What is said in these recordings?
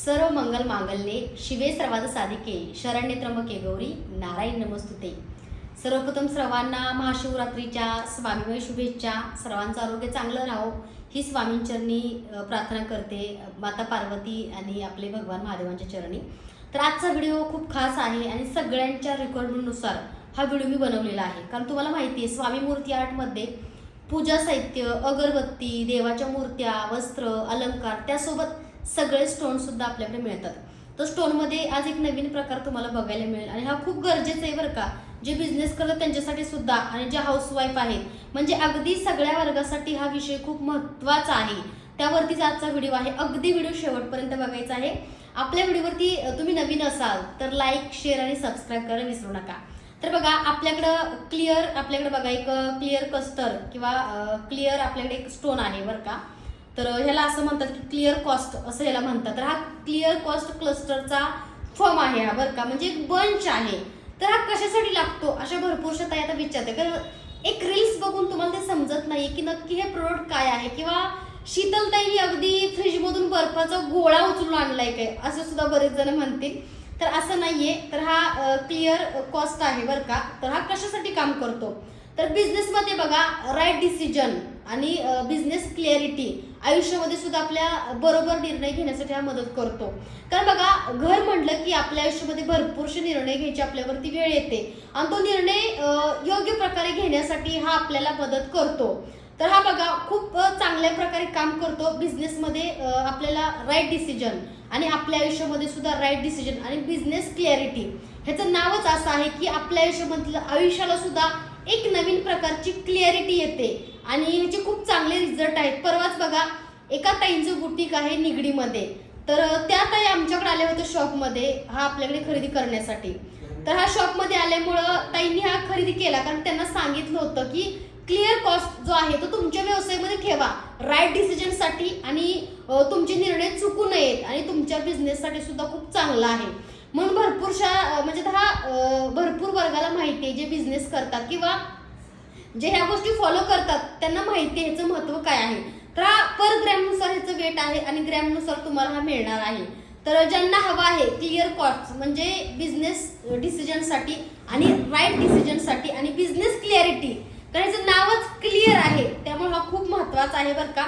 सर्व मंगल मांगल्ये शिवे सर्वाद साधिके शरण्य त्र्यंबके गौरी नारायण नमस्तुते. सर्वप्रथम सर्वांना महाशिवरात्रीच्या स्वामीमय शुभेच्छा. सर्वांचं आरोग्य चांगलं राहो. ही स्वामींचरणी प्रार्थना करते माता पार्वती आणि आपले भगवान महादेवांच्या चरणी. तर आजचा व्हिडिओ खूप खास आहे आणि सगळ्यांच्या रिक्वायरमेंटनुसार हा व्हिडिओ मी बनवलेला आहे. कारण तुम्हाला माहिती आहे स्वामी मूर्ती आर्टमध्ये पूजा साहित्य अगरबत्ती देवाच्या मूर्त्या वस्त्र अलंकार त्यासोबत सगळे स्टोनसुद्धा आपल्याकडे मिळतात. तर स्टोनमध्ये आज एक नवीन प्रकार तुम्हाला बघायला मिळेल आणि हा खूप गरजेचा आहे बरं का. जे बिझनेस करतात त्यांच्यासाठी सुद्धा आणि जे हाऊसवाईफ आहेत म्हणजे अगदी सगळ्या वर्गासाठी हा विषय खूप महत्त्वाचा आहे. त्यावरतीच आजचा व्हिडिओ आहे. अगदी व्हिडिओ शेवटपर्यंत बघायचा आहे. आपल्या व्हिडिओवरती तुम्ही नवीन असाल तर लाईक शेअर आणि सबस्क्राईब करायला विसरू नका. तर बघा आपल्याकडं क्लिअर आपल्याकडे बघा एक क्लिअर कस्टर किंवा क्लिअर आपल्याकडे एक स्टोन आहे बरं का. तर ह्याला असं म्हणतात की क्लिअर कॉस्ट असं ह्याला म्हणतात. तर हा क्लिअर कॉस्ट क्लस्टरचा फॉर्म आहे हा बरं का. म्हणजे एक बंच आहे. तर हा कशासाठी लागतो? अशा भरपूरशा ताई आता विचारते. कारण एक रील्स बघून तुम्हाला ते समजत नाही की नक्की हे प्रोडक्ट काय आहे. किंवा शीतलताई ही अगदी फ्रीजमधून बर्फाचा गोळा उचलून आणलाय काय? असं सुद्धा बरेच जण म्हणतील. तर असं नाहीये. तर हा क्लिअर कॉस्ट आहे बरं का. तर हा कशासाठी काम करतो? तर बिझनेसमध्ये बघा राईट डिसिजन आणि बिझनेस क्लिअरिटी आयुष्यामध्ये सुद्धा आपल्या बरोबर निर्णय घेण्यासाठी हा मदत करतो. कारण बघा घर म्हटलं की आपल्या आयुष्यामध्ये भरपूरसे निर्णय घ्यायचे आपल्यावरती वेळ येते. आणि तो निर्णय योग्य प्रकारे घेण्यासाठी हा आपल्याला मदत करतो. तर हा बघा खूप चांगल्या प्रकारे काम करतो बिझनेसमध्ये आपल्याला राईट डिसिजन आणि आपल्या आयुष्यामध्ये सुद्धा राईट डिसिजन आणि बिझनेस क्लिअरिटी ह्याचं नावच असं आहे की आपल्या आयुष्यामधलं आयुष्याला सुद्धा एक नवीन प्रकारची क्लिअरिटी येते. आणि ह्याचे खूप चांगले रिझल्ट आहेत. परवाच बघा एका ताईंचं बुटीक आहे निगडीमध्ये. तर त्या ताई आमच्याकडे आल्या होत्या शॉपमध्ये हा आपल्याकडे खरेदी करण्यासाठी. तर हा शॉपमध्ये आल्यामुळं ताईंनी हा खरेदी केला. कारण त्यांना सांगितलं होतं की क्लिअर कॉस्ट जो आहे तो तुमच्या व्यवसायामध्ये ठेवा. राईट डिसिजनसाठी आणि तुमचे निर्णय चुकू नयेत आणि तुमच्या बिझनेससाठी सुद्धा खूप चांगला आहे. म्हणून भरपूरशा म्हणजे हा भरपूर वर्गाला माहिती आहे जे बिझनेस करतात किंवा जे ह्या गोष्टी फॉलो करतात त्यांना माहिती ह्याचं महत्त्व काय आहे. तर हा पर ग्रॅमनुसार ह्याचं वेट आहे आणि ग्रॅमनुसार तुम्हाला हा मिळणार आहे. तर ज्यांना हवा आहे क्लिअर कॉस्ट म्हणजे बिझनेस डिसिजनसाठी आणि राईट डिसिजनसाठी आणि बिझनेस क्लिअरिटी तर ह्याचं नावच क्लिअर आहे. त्यामुळे हा खूप महत्त्वाचा आहे बरं का.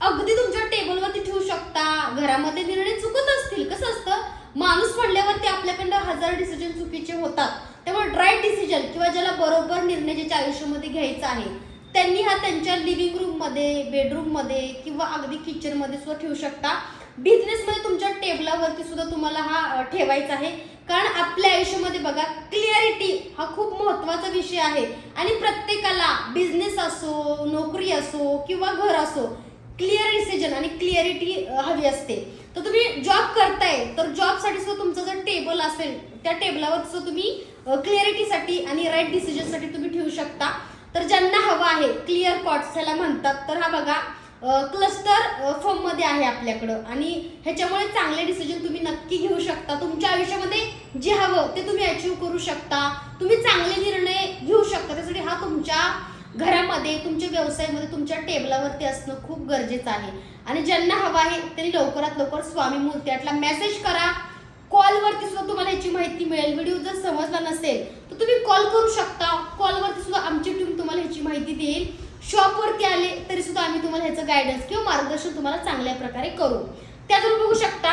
अगदी तुमच्या टेबलवरती ठेवू शकता. घरामध्ये निर्णय चुकत असतील कसं असतं? माणूस म्हणल्यावरती आपल्याकडनं हजार डिसिजन चुकीचे होतात. त्यामुळे राईट डिसिजन किंवा ज्याला बरोबर निर्णय ज्याच्या आयुष्यामध्ये घ्यायचा आहे त्यांनी हा त्यांच्या लिव्हिंग रूममध्ये बेडरूममध्ये किंवा अगदी किचनमध्ये सुद्धा ठेवू शकता. बिझनेसमध्ये तुमच्या टेबलावरती सुद्धा तुम्हाला हा ठेवायचा आहे. कारण आपल्या आयुष्यामध्ये बघा क्लिअरिटी हा खूप महत्त्वाचा विषय आहे. आणि प्रत्येकाला बिझनेस असो नोकरी असो किंवा घर असो क्लिअर डिसिजन आणि क्लिअरिटी हवी असते. तर तुम्ही जॉब करताय तर जॉबसाठी सुद्धा तुमचं जर टेबल असेल त्या टेबलावर सुद्धा तुम्ही क्लिअरिटीसाठी आणि राईट डिसिजनसाठी तुम्ही ठेवू शकता. तर ज्यांना हवं आहे क्लिअर कॉट्स ह्याला म्हणतात. तर हा बघा क्लस्टर फॉर्ममध्ये आहे आपल्याकडं. आणि ह्याच्यामुळे चांगले डिसिजन तुम्ही नक्की घेऊ शकता. तुमच्या आयुष्यामध्ये जे हवं ते तुम्ही अचीव करू शकता. तुम्ही चांगले निर्णय घेऊ शकता. त्यासाठी हा तुमच्या घरामध्ये तुमच्या व्यवसायामध्ये तुमच्या टेबलावरती असणं खूप गरजेचं आहे. आणि ज्यांना हवं आहे त्यांनी लवकरात लवकर स्वामी मूर्ती आर्टला मेसेज करा. कॉलवरती सुद्धा तुम्हाला याची माहिती मिळेल. व्हिडिओ जर समजला नसेल तर तुम्ही कॉल करू शकता. कॉलवरती सुद्धा आमची टीम तुम्हाला ह्याची माहिती देईल. शॉपवरती आले तरी सुद्धा आम्ही तुम्हाला ह्याचं गायडन्स किंवा मार्गदर्शन तुम्हाला चांगल्या प्रकारे करू. त्यातून बघू शकता.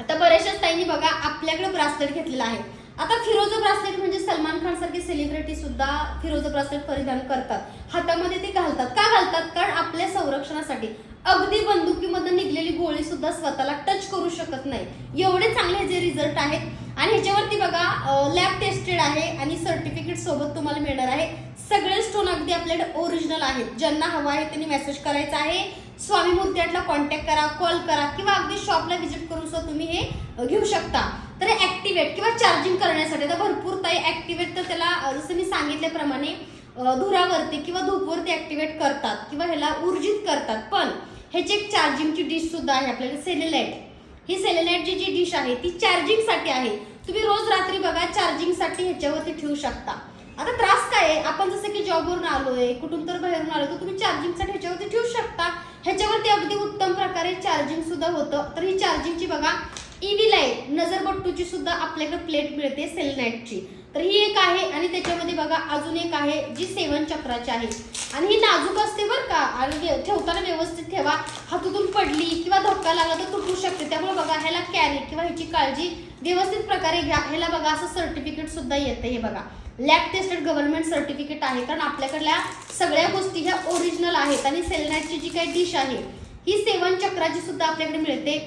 आता बऱ्याचशाच ताईंनी बघा आपल्याकडे ब्रासलेट घेतलेला आहे. आता फिरोजो ब्रासलेट म्हणजे सलमान खान सारखे सेलिब्रिटी सुद्धा फिरोजो ब्रासलेट परिधान करतात. हातामध्ये ते घालतात. का घालतात? कारण आपल्या संरक्षणासाठी. अगदी बंदुकीमधून निघलेली गोळी सुद्धा स्वतःला टच करू शकत नाही. एवढे चांगले ह्याचे रिझल्ट आहेत. आणि ह्याच्यावरती बघा लॅब टेस्टेड आहे आणि सर्टिफिकेट सोबत तुम्हाला मिळणार आहे. सगळे स्टोन अगदी आपल्याकडे ओरिजिनल आहेत. ज्यांना हवा आहे त्यांनी मेसेज करायचा आहे. स्वामी मूर्ती कॉन्टॅक्ट करा कॉल करा किंवा अगदी शॉपला व्हिजिट करून सुद्धा तुम्ही हे घेऊ शकता. तर ॲक्टिवेट किंवा चार्जिंग करण्यासाठी. तर भरपूर ताई ॲक्टिवेट तर त्याला जसं मी सांगितल्याप्रमाणे धुरावरती किंवा धूपवरती ॲक्टिवेट करतात किंवा ह्याला ऊर्जित करतात. पण ह्याची एक चार्जिंगची डिश सुद्धा आहे आपल्याला सेलेलाइट ही सेलेलाइटची जी डिश आहे ती चार्जिंगसाठी आहे. तुम्ही रोज रात्री बघा चार्जिंगसाठी ह्याच्यावरती ठेवू शकता. आता त्रास काय आहे? आपण जसं की जॉबवरून आलोय कुठून तर बाहेरून आलो तर तुम्ही चार्जिंगसाठी ह्याच्यावरती ठेवू शकता. ह्याच्यावरती अगदी उत्तम प्रकारे चार्जिंग सुद्धा होतं. तर ही चार्जिंगची बघा ईव्ही लाइट नजरबट्टूची सुद्धा आपल्याकडे प्लेट मिळते सेलनाईटची तर ही एक आहे आणि त्याच्यामध्ये बघा अजून एक आहे जी सेवन चक्राची आहे. आणि ही नाजूक असते बरं का. आणि ठेवताना व्यवस्थित ठेवा. हातातून पडली किंवा धक्का लागला तर तुटू शकते. त्यामुळे बघा ह्याला कॅरी किंवा ह्याची काळजी व्यवस्थित प्रकारे घ्या. ह्याला बघा असं सर्टिफिकेट सुद्धा येतं हे बघा. लॅब टेस्टेड गव्हर्नमेंट सर्टिफिकेट आहे. कारण आपल्याकडल्या सगळ्या गोष्टी ह्या ओरिजिनल आहेत. आणि सेलनाईटची जी काही डिश आहे ही सेवन चक्राची सुद्धा आपल्याकडे मिळते.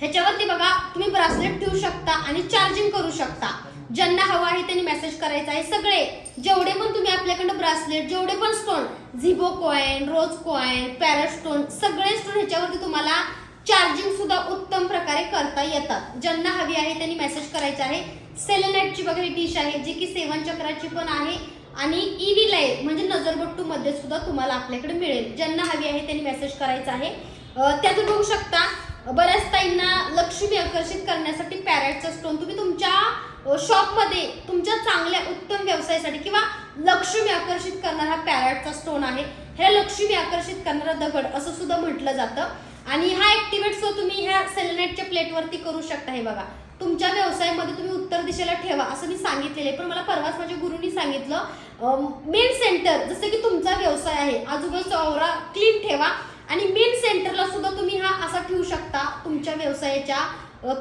ह्याच्यावरती बघा तुम्ही ब्रासलेट ठेवू शकता आणि चार्जिंग करू शकता. ज्यांना हवा आहे त्यांनी मेसेज करायचा आहे सगळे. जेवढे पण तुम्ही आपल्याकडं ब्रासलेट जेवढे पण stone Zibu coin rose coin parrot stone सगळे स्टोन ह्याच्यावरती तुम्हाला चार्जिंग सुद्धा उत्तम प्रकारे करता येतात. ज्यांना हवी आहे त्यांनी मेसेज करायचा आहे. सेलेनाईटची बघा ही डिश आहे जी की सेवन चक्राची पण आहे. आणि ईव्ही लाइट म्हणजे नजरबट्टू मध्ये सुद्धा तुम्हाला आपल्याकडे मिळेल. ज्यांना हवी आहे त्यांनी मेसेज करायचा आहे. त्यातून बघू शकता बऱ्याच ताईंना लक्ष्मी आकर्षित करण्यासाठी पॅरेटचा स्टोन तुम्ही तुमच्या शॉपमध्ये तुमच्या चांगल्या उत्तम व्यवसायासाठी किंवा लक्ष्मी आकर्षित करणारा पॅरेटचा स्टोन आहे. ह्या लक्ष्मी आकर्षित करणारा दगड असं सुद्धा म्हटलं जातं. आणि हा ऍक्टिव्हेट सो तुम्ही ह्या सेलेनाईटच्या प्लेटवरती करू शकता हे बघा. तुमच्या व्यवसायामध्ये तुम्ही उत्तर दिशेला ठेवा असं मी सांगितलेलं आहे. पण मला परवाच माझ्या गुरुनी सांगितलं मेन सेंटर जसं की तुमचा व्यवसाय आहे आजूबाजूचा औरा क्लीन ठेवा. आणि मेन सेंटरला सुद्धा तुम्ही हा असा ठेवू शकता तुमच्या व्यवसायाच्या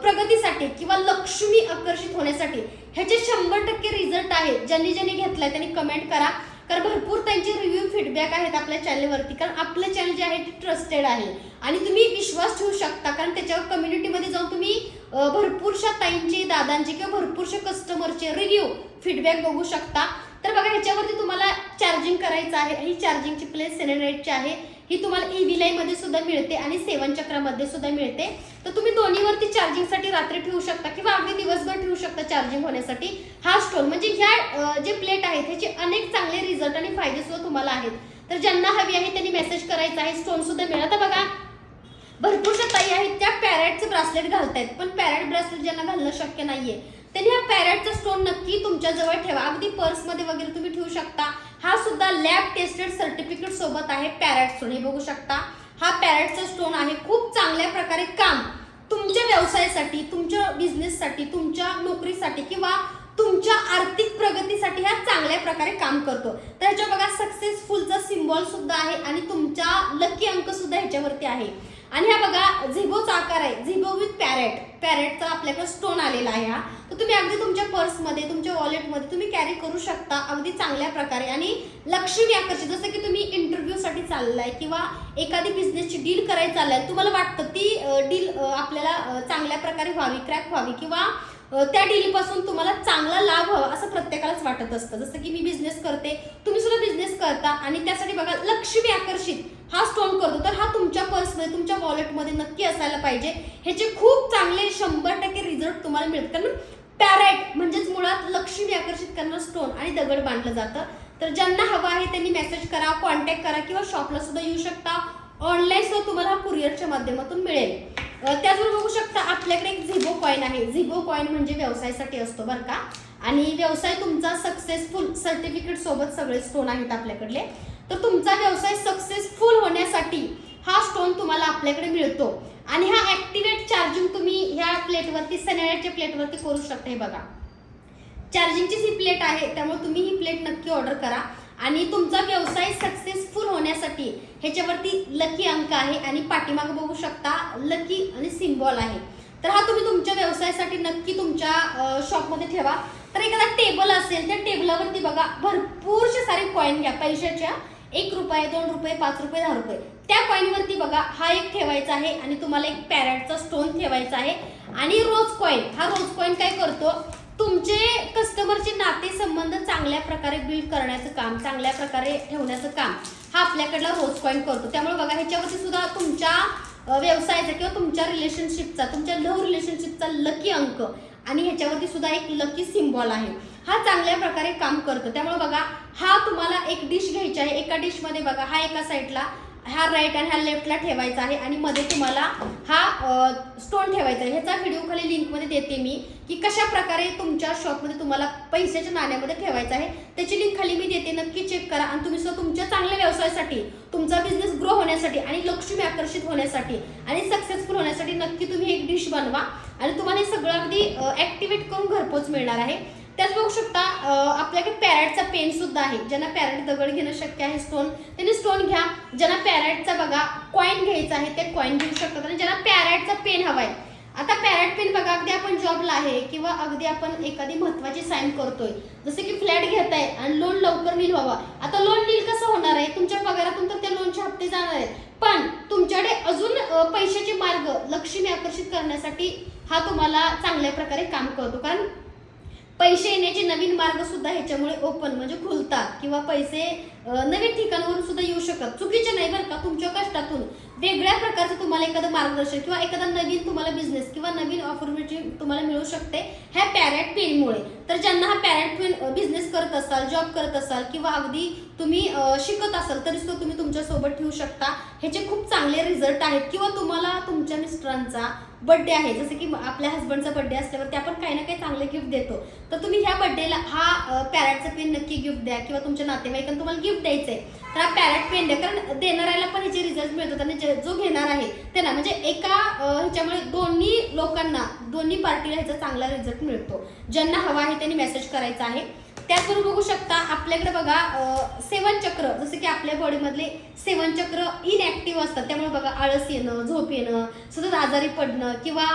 प्रगतीसाठी किंवा लक्ष्मी आकर्षित होण्यासाठी. ह्याचे शंभर टक्के रिझल्ट आहेत. ज्यांनी ज्यांनी घेतलाय त्यांनी कमेंट करा. कारण भरपूर त्यांचे रिव्ह्यू फीडबॅक आहेत आपल्या चॅनलवरती कारण आपलं चॅनल जे आहे ते ट्रस्टेड आहे. आणि तुम्ही विश्वास ठेवू शकता. कारण त्याच्यावर कम्युनिटीमध्ये जाऊन तुम्ही भरपूरशा ताईंचे दादांचे किंवा भरपूरशा कस्टमरचे रिव्ह्यू फीडबॅक बघू शकता. तर बघा ह्याच्यावरती तुम्हाला चार्जिंग करायचं आहे. ही चार्जिंगची प्लेस सेलेनाईटची आहे. ही तुम्हाला ई ईव्ही मध्ये सुद्धा मिळते आणि सेवन चक्रामध्ये सुद्धा मिळते. तर तुम्ही दोन्हीवरती चार्जिंगसाठी रात्री ठेवू शकता किंवा अगदी दिवसभर ठेवू शकता चार्जिंग होण्यासाठी. हा स्टोन म्हणजे ह्या जे प्लेट आहेत ह्याचे अनेक चांगले रिझल्ट आणि फायदे सुद्धा तुम्हाला आहेत. तर ज्यांना हवी आहे त्यांनी मेसेज करायचा आहे स्टोन सुद्धा मिळत बघा भरपूरशा ताई आहेत त्या पॅरेटचे ब्रासलेट घालतायत पण पॅरेट ब्रासलेट ज्यांना घालणं शक्य नाहीये. त्यांनी हा पॅरेटचा स्टोन नक्की तुमच्या जवळ ठेवा. अगदी पर्समध्ये वगैरे तुम्ही ठेवू शकता. हा सुद्धा लॅब टेस्टेड सर्टिफिकेट सोबत आहे पॅरेट स्टोन हे बघू शकता. हा पॅरेटचा स्टोन आहे. खूप चांगल्या प्रकारे काम तुमच्या व्यवसायासाठी तुमच्या बिझनेससाठी तुमच्या नोकरीसाठी किंवा तुमच्या आर्थिक प्रगतीसाठी हा चांगल्या प्रकारे काम करतो. तर ह्याच्या बघा सक्सेसफुलचा सिम्बॉल सुद्धा आहे आणि तुमच्या लकी अंक सुद्धा ह्याच्यावरती आहे. आणि हा बघा झिबोचा आकार आहे. पॅरेट पॅरेटचा आपल्याकडे स्टोन आलेला आहे हा. तर तुम्ही अगदी तुमच्या पर्समध्ये तुमच्या वॉलेटमध्ये तुम्ही कॅरी करू शकता अगदी चांगल्या प्रकारे. आणि लक्ष्मी आकर्षित जसं की तुम्ही इंटरव्ह्यूसाठी चाललाय किंवा एखादी बिझनेसची डील करायला चाललाय तुम्हाला वाटतं ती डील आपल्याला चांगल्या प्रकारे व्हावी क्रॅक व्हावी किंवा त्या डीलपासून तुम्हाला चांगला लाभ हवा असं प्रत्येकालाच वाटत असतं. जसं की मी बिझनेस करते तुम्ही सुद्धा बिझनेस करता आणि त्यासाठी बघा लक्ष्मी आकर्षित. हा स्टोन करतो तर हा तुमच्या पर्समध्ये तुमच्या वॉलेटमध्ये नक्की असायला पाहिजे. ह्याचे खूप चांगले शंभर टक्के रिझल्ट तुम्हाला मिळतात. कारण पॅरेट म्हणजेच मुळात लक्ष्मी आकर्षित करणारा स्टोन आणि दगड बांधलं जातं. तर ज्यांना हवं आहे त्यांनी मेसेज करा कॉन्टॅक्ट करा किंवा शॉपला सुद्धा येऊ शकता. ऑनलाईन सुद्धा तुम्हाला कुरिअरच्या माध्यमातून मिळेल. त्याचबरोबर बघू शकता आपल्याकडे एक झिबो कॉईन आहे. झिबो कॉईन म्हणजे व्यवसायासाठी असतो बरं का. आणि व्यवसाय तुमचा सक्सेसफुल सर्टिफिकेट सोबत सगळे स्टोन आहेत आपल्याकडले. तर तुमचा व्यवसाय सक्सेसफुल होण्यासाठी हा स्टोन तुम्हाला आपल्याकडे मिळतो. आणि हा ॲक्टिवेट चार्जिंग तुम्ही ह्या प्लेटवरती सॅनेटाईजच्या प्लेटवरती करू शकता हे बघा. चार्जिंगचीच ही प्लेट आहे त्यामुळे तुम्ही ही प्लेट नक्की ऑर्डर करा. आणि तुमचा व्यवसाय सक्सेसफुल होण्यासाठी ह्याच्यावरती लकी अंक आहे आणि पाठीमागं बघू शकता लकी आणि सिम्बॉल आहे. तर हा तुम्ही तुमच्या व्यवसायासाठी नक्की तुमच्या शॉपमध्ये ठेवा. तर एखादा टेबल असेल त्या टेबलावरती बघा भरपूरशे सारे कॉईन घ्या पैशाच्या. एक रुपये दोन रुपये पाच रुपये दहा रुपये. त्या कॉईनवरती बघा हा एक ठेवायचा आहे आणि तुम्हाला एक पॅरेटचा स्टोन ठेवायचा आहे. आणि रोज कॉईन हा रोज कॉईन काय करतो? तुमचे कस्टमरचे नाते संबंध चांगल्या प्रकारे बिल्ड करण्याचं काम चांगल्या प्रकारे ठेवण्याचं काम हा आपल्याकडला रोज कॉईन करतो. त्यामुळे बघा ह्याच्यावरती सुद्धा तुमच्या व्यवसायाचा किंवा तुमच्या रिलेशनशिपचा तुमच्या लव्ह रिलेशनशिपचा लकी अंक आणि ह्याच्यावरती सुद्धा एक लकी सिम्बॉल आहे. हा चांगल्या प्रकारे काम करतो. त्यामुळे बघा हा तुम्हाला एक डिश घ्यायची आहे. एका डिशमध्ये बघा हा एका साईडला हा राईट आणि हा लेफ्टला ठेवायचा आहे. आणि मध्ये तुम्हाला हा स्टोन ठेवायचा आहे. ह्याचा व्हिडिओ खाली लिंकमध्ये देते मी की कशा प्रकारे तुमच्या शॉपमध्ये तुम्हाला पैशाच्या नाण्यामध्ये ठेवायचं आहे. त्याची लिंक खाली मी देते. नक्की चेक करा. आणि तुम्ही सुद्धा तुमच्या चांगल्या व्यवसायासाठी तुमचा बिझनेस ग्रो होण्यासाठी आणि लक्ष्मी आकर्षित होण्यासाठी आणि सक्सेसफुल होण्यासाठी नक्की तुम्ही एक डिश बनवा. आणि तुम्हाला हे सगळं अगदी ॲक्टिवेट करून घरपोच मिळणार आहे. त्याच बघू शकता आपल्याकडे पॅरेटचा पेन सुद्धा आहे. ज्यांना पॅरेट दगड घेणं शक्य आहे स्टोन त्यांनी स्टोन घ्या. ज्यांना पॅरेटचा बघा कॉईन घ्यायचा आहे ते कॉईन घेऊ शकतात. आणि ज्यांना पॅरेटचा पेन हवाय आता पॅरेट पेन बघा अगदी आपण जॉबला आहे किंवा अगदी आपण एखादी महत्वाची साईन करतोय. जसे की फ्लॅट घेताय आणि लोन लवकर नील व्हावा आता लोन नील कसं होणार आहे? तुमच्या पगारातून तर त्या लोनचे हप्ते जाणार आहेत. पण तुमच्याकडे अजून पैशाचे मार्ग लक्ष्मी आकर्षित करण्यासाठी हा तुम्हाला चांगल्या प्रकारे काम करतो. कारण पैसे येण्याचे नवीन मार्ग सुद्धा ह्याच्यामुळे ओपन म्हणजे खुलतात. किंवा पैसे नवीन ठिकाणावरून सुद्धा येऊ शकतात. चुकीचे नाही बरं का? तुमच्या कष्टातून. वेगळ्या प्रकारचं तुम्हाला एखादं मार्गदर्शन किंवा एखादा नवीन तुम्हाला बिझनेस किंवा नवीन ऑपॉर्च्युनिटी तुम्हाला मिळू शकते ह्या पॅरेट पेनमुळे तर ज्यांना हा पॅरेट पेन बिझनेस करत असाल जॉब करत असाल किंवा अगदी तुम्ही शिकत असाल तरी सुद्धा तुम्ही तुमच्यासोबत ठेवू शकता. ह्याचे खूप चांगले रिझल्ट आहेत. किंवा तुम्हाला तुमच्या मिस्टरांचा बड्डे आहे. जसं की आपल्या हस्बंडचा बड्डे असल्यावर ते आपण काही ना काही चांगले गिफ्ट देतो. तर तुम्ही ह्या बड्डेला हा पॅरेटचा पेन नक्की गिफ्ट द्या किंवा तुमच्या नातेवाईकांना तुम्हाला गिफ्ट द्यायचं आहे तर हा पॅरेट पेन द्या. कारण देणाऱ्याला पण ह्याचे रिझल्ट मिळतात आणि जे- जो घेणार आहे त्यांना म्हणजे एका ह्याच्यामुळे दोन्ही लोकांना दोन्ही पार्टीला ह्याचा चांगला रिझल्ट मिळतो. ज्यांना हवा आहे त्यांनी मेसेज करायचा आहे. त्याचबरोबर बघू शकता आपल्याकडे बघा सेवन चक्र जसं की आपल्या बॉडीमधले सेवन चक्र इनॲक्टिव्ह असतात. त्यामुळे बघा आळस येणं झोप येणं सतत आजारी पडणं किंवा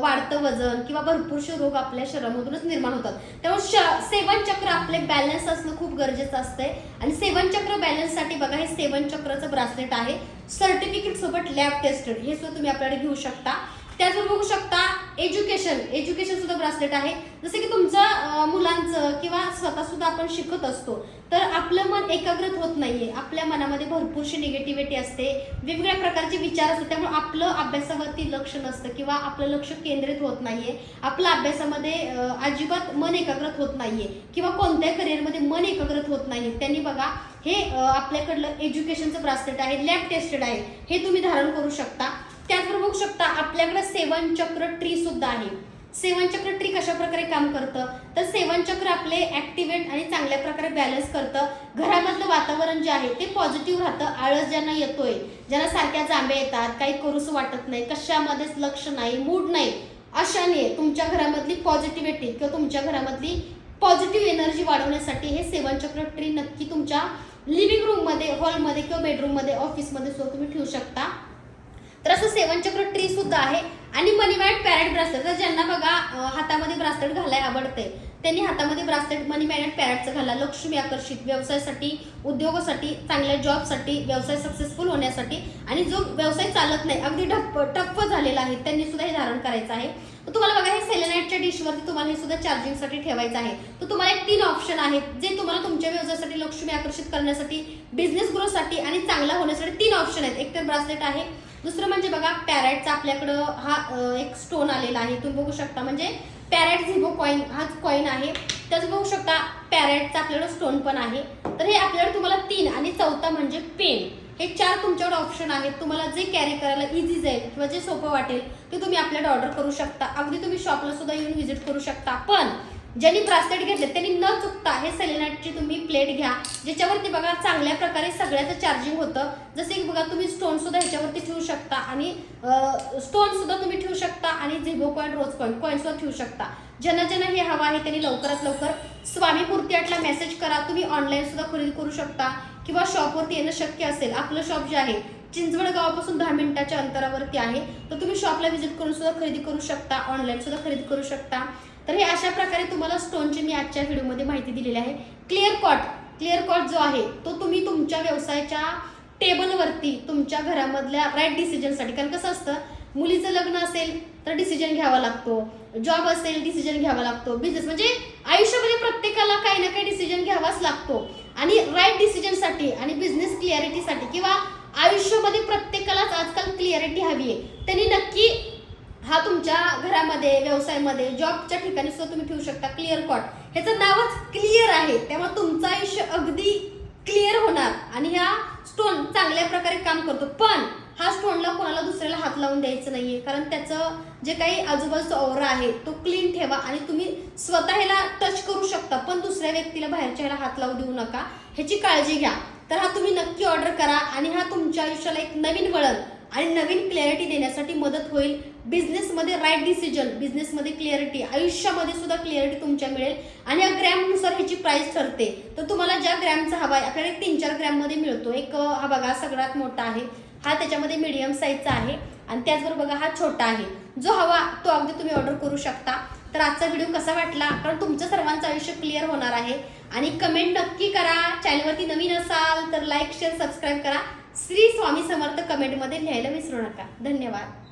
वाढतं वजन किंवा भरपूरसे रोग आपल्या शरीरामधूनच निर्माण होतात. त्यामुळे श- सेवन चक्र आपले बॅलन्स असणं खूप गरजेचं असतंय. आणि सेवन चक्र बॅलन्ससाठी बघा हे सेवन चक्रचं ब्रासलेट आहे. सर्टिफिकेट सोबत लॅब टेस्टेड हे सुद्धा तुम्ही आपल्याकडे घेऊ शकता. त्याचबरोबर बघू शकता एज्युकेशन एज्युकेशन सुद्धा ब्रासलेट आहे. जसं की तुमचं मुलांचं किंवा स्वतः सुद्धा आपण शिकत असतो तर आपलं मन एकाग्रत होत नाहीये. आपल्या मनामध्ये भरपूरशी निगेटिव्हिटी असते. वेगवेगळ्या प्रकारचे विचार असतात. त्यामुळे आपलं अभ्यासावरती लक्ष नसतं किंवा आपलं लक्ष केंद्रित होत नाहीये. आपलं अभ्यासामध्ये अजिबात मन एकाग्रत होत नाहीये किंवा कोणत्याही करिअरमध्ये मन एकाग्रत होत नाही त्यांनी बघा हे आपल्याकडलं एज्युकेशनचं ब्रासलेट आहे लॅब टेस्टेड आहे. हे तुम्ही धारण करू शकता. त्याचबरोबर बघू शकता आपल्याकडे सेवन चक्र ट्री सुद्धा आहे. सेवन चक्र ट्री कशा प्रकारे काम करतं? तर सेवन चक्र आपले ऍक्टिव्हेट आणि चांगल्या प्रकारे बॅलन्स करतं. घरामधलं वातावरण जे आहे ते पॉझिटिव्ह राहतं. आळस ज्यांना येतोय ज्यांना सारख्या जांभ्या येतात काही करूस वाटत नाही कशामध्येच लक्ष नाही मूड नाही अशाने तुमच्या घरामधली पॉझिटिव्हिटी किंवा तुमच्या घरामधली पॉझिटिव्ह एनर्जी वाढवण्यासाठी हे सेवन चक्र ट्री नक्की तुमच्या लिव्हिंग रूममध्ये हॉलमध्ये किंवा बेडरूममध्ये ऑफिसमध्ये सुद्धा तुम्ही ठेवू शकता. असं सेवन चक्र ट्री सुद्धा आहे. आणि मनी मॅट पॅरेट ब्रासलेट तर ज्यांना बघा हातामध्ये ब्रासलेट घालाय आवडते त्यांनी हातामध्ये ब्रासलेट मनी मॅनेट पॅरेटचं घाला. लक्ष्मी आकर्षित व्यवसायासाठी उद्योगासाठी चांगल्या जॉबसाठी व्यवसाय सक्सेसफुल होण्यासाठी. आणि जो व्यवसाय चालत नाही अगदी ठप्प ठप्प झालेला आहे त्यांनी सुद्धा हे धारण करायचं आहे. तर तुम्हाला बघा हे सेलेनाईटच्या डिशवरती तुम्हाला हे सुद्धा चार्जिंगसाठी ठेवायचं आहे. तर तुम्हाला एक तीन ऑप्शन आहेत जे तुम्हाला तुमच्या व्यवसायासाठी लक्ष्मी आकर्षित करण्यासाठी बिझनेस ग्रोसाठी आणि चांगला होण्यासाठी तीन ऑप्शन आहेत. एक तर ब्रासलेट आहे दुसरं म्हणजे बघा पॅरेटचा आपल्याकडं हा एक स्टोन आलेला आहे. तुम्ही बघू शकता म्हणजे पॅरेट झिबो कॉईन हाच कॉईन आहे. त्याच बघू शकता पॅरेटचा आपल्याकडं स्टोन पण आहे. तर हे आपल्याकडे तुम्हाला तीन आणि चौथा म्हणजे पेन हे चार तुमच्याकडे ऑप्शन आहेत. तुम्हाला जे कॅरी करायला इझी जाईल किंवा जे सोपं वाटेल ते तुम्ही आपल्याकडे ऑर्डर करू शकता. अगदी तुम्ही शॉपला सुद्धा येऊन व्हिजिट करू शकता. पण ज्यांनी ब्रासलेट घेतले त्यांनी न चुकता हे सेलेनाईटची तुम्ही प्लेट घ्या. ज्याच्यावरती बघा चांगल्या प्रकारे सगळ्याचं चार्जिंग होतं. जसे की बघा तुम्ही स्टोन सुद्धा ह्याच्यावरती ठेवू शकता आणि स्टोन सुद्धा तुम्ही ठेवू शकता आणि Zibu coin rose coin coin सुद्धा ठेवू शकता. ज्यांना ज्यांना हे हवं आहे त्यांनी लवकरात लवकर स्वामी मूर्ती मेसेज करा. तुम्ही ऑनलाईन सुद्धा खरेदी करू शकता किंवा शॉपवरती येणं शक्य असेल. आपलं शॉप जे आहे चिंचवड गावापासून दहा मिनिटाच्या अंतरावरती आहे. तर तुम्ही शॉपला व्हिजिट करून सुद्धा खरेदी करू शकता ऑनलाईन सुद्धा खरेदी करू शकता. तर हे अशा प्रकारे तुम्हाला स्टोनची मी आजच्या व्हिडिओमध्ये माहिती दिलेली आहे. क्लिअर कॉट क्लिअर कॉट जो आहे तो तुम्ही तुमच्या व्यवसायाच्या टेबलवरती तुमच्या घरामधल्या राईट डिसिजनसाठी कारण कसं असतं मुलीचं लग्न असेल तर डिसिजन घ्यावा लागतो. जॉब असेल डिसिजन घ्यावा लागतो. बिझनेस म्हणजे आयुष्यामध्ये प्रत्येकाला काही ना काही डिसिजन घ्यावाच लागतो. आणि राईट डिसिजनसाठी आणि बिझनेस क्लिअरिटीसाठी किंवा आयुष्यामध्ये प्रत्येकालाच आजकाल क्लिअरिटी हवी आहे. त्यांनी नक्की हा तुमच्या घरामध्ये व्यवसायामध्ये जॉबच्या ठिकाणी सुद्धा तुम्ही ठेवू शकता क्लिअर कॉट ह्याचं नावच क्लिअर आहे. त्यामुळे तुमचं आयुष्य अगदी क्लिअर होणार. आणि ह्या स्टोन चांगल्या प्रकारे काम करतो. पण हा स्टोनला कोणाला दुसऱ्याला हात लावून द्यायचं नाहीये. कारण त्याचं जे काही आजूबाजूचा ओरा आहे तो क्लीन ठेवा आणि तुम्ही स्वतः ह्याला टच करू शकता. पण दुसऱ्या व्यक्तीला बाहेरच्या ह्याला हात लावू देऊ नका. ह्याची काळजी घ्या. तर हा तुम्ही नक्की ऑर्डर करा आणि हा तुमच्या आयुष्याला एक नवीन वळण आणि नवीन क्लॅरिटी देण्यासाठी मदत होईल. बिझनेसमध्ये राईट डिसिजन बिझनेसमध्ये क्लिअरिटी आयुष्यामध्ये सुद्धा क्लिअरिटी तुमच्या मिळेल. आणि या ग्रॅमनुसार ह्याची प्राईस ठरते. तर तुम्हाला ज्या ग्रॅमचा हवा आहे आपल्याला एक तीन चार ग्रॅममध्ये मिळतो. एक हा बघा सगळ्यात मोठा आहे. हा त्याच्यामध्ये मीडियम साईजचा आहे. आणि त्याचबरोबर बघा हा छोटा आहे. जो हवा तो अगदी तुम्ही ऑर्डर करू शकता. तर आजचा व्हिडिओ कसा वाटला? कारण तुमचं सर्वांचं आयुष्य क्लिअर होणार आहे. आणि कमेंट नक्की करा. चॅनलवरती नवीन असाल तर लाईक शेअर सबस्क्राईब करा. श्री स्वामी समर्थ कमेंटमध्ये लिहायला विसरू नका. धन्यवाद.